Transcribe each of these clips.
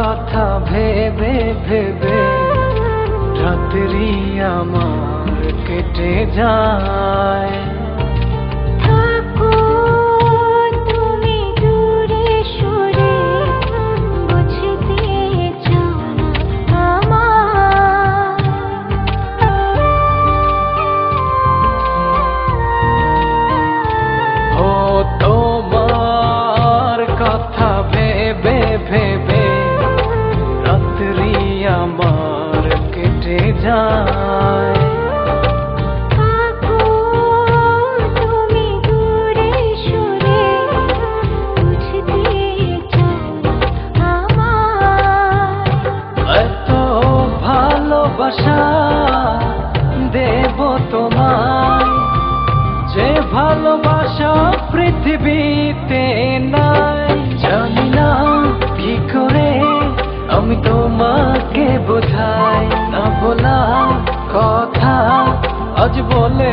কথা ভেবে ভেবে রাত্রি আমার কেটে যায়। ना volé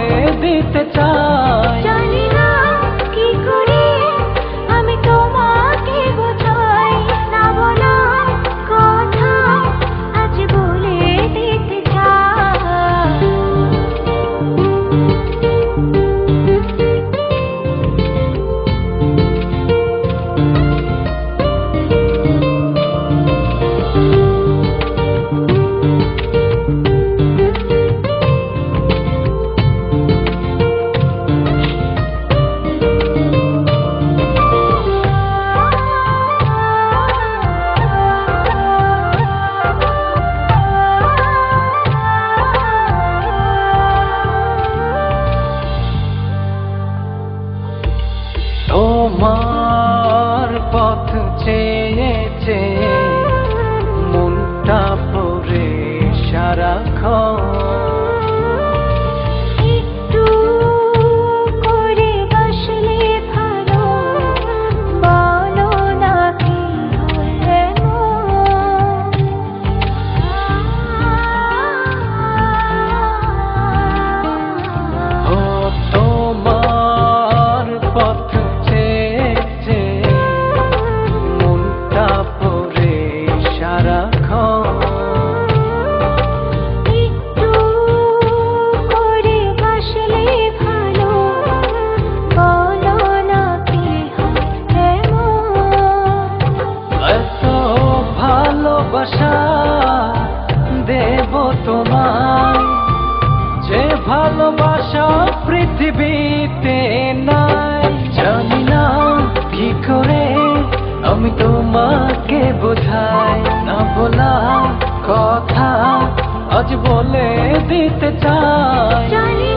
তোমার পথ চেয়ে ভালোবাসা পৃথিবীতে নাই। জানি না কি করে আমি তোমাকে বোঝাই। না বলা কথা আজ বলে দিতে চাই।